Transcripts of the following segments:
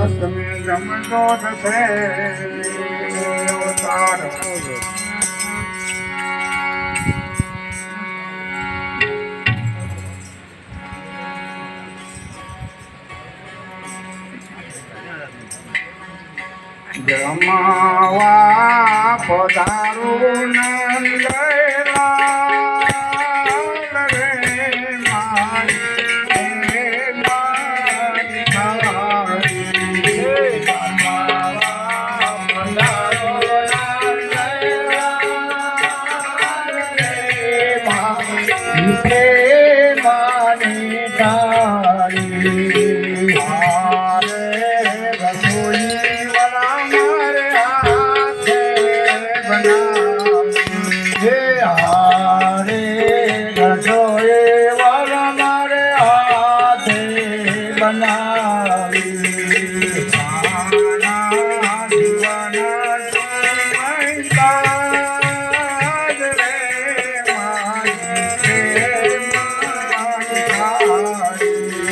તમે જમણો થશે. જમાવા પધારું ના Amen.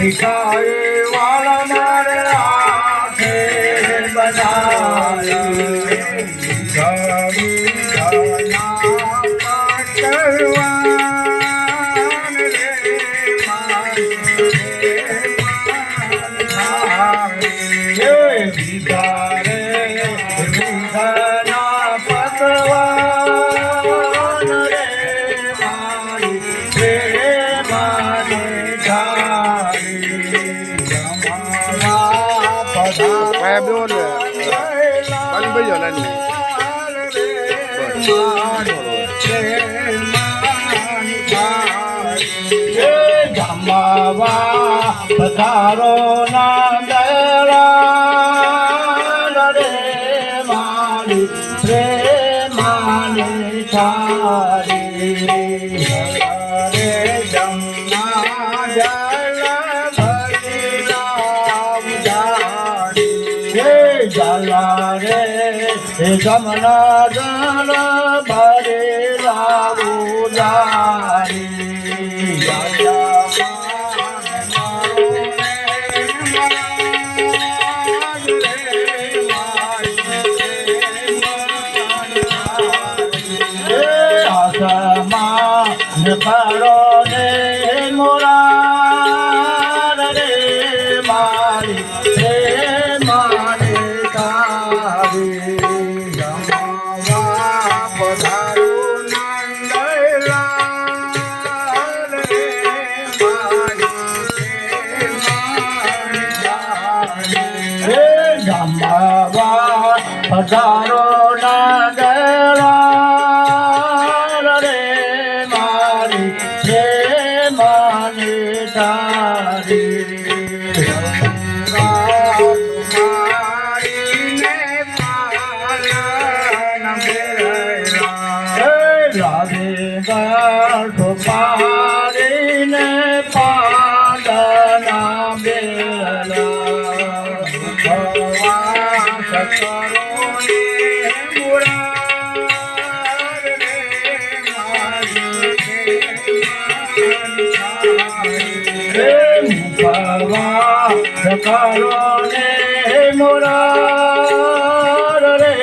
ભિખારી વાળા મારે આખે બનાવી ભિખારી કરવા સાંભળજો નાની જમાવા પધારો ના દયા રે માની રે માની તારી રે જમા જમના જળ ભરે લાવું અંબાવા હજારો નાગરા. રે મારી રે માની તારી રાધે ગોપાલ સકારો ને મોરાર રે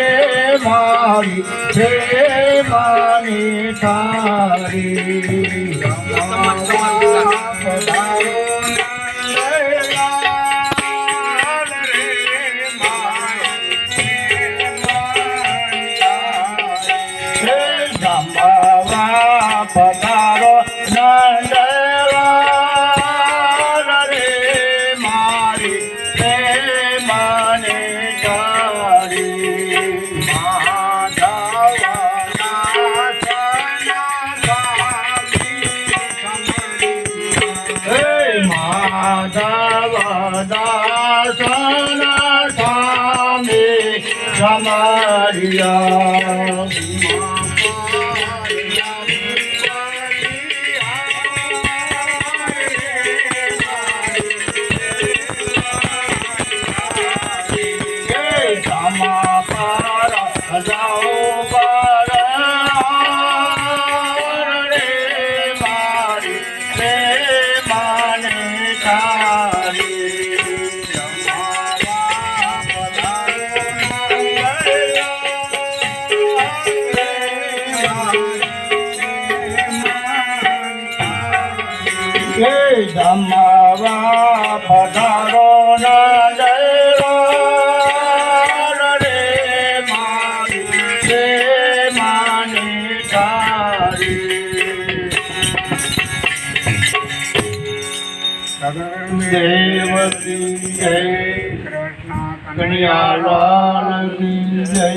મારી છે માની તારી. રમરિયા હે હે ધમાવા પધારો ના જય રે મારી રે માને તારી દેવકી જય કન્યા લાલ જય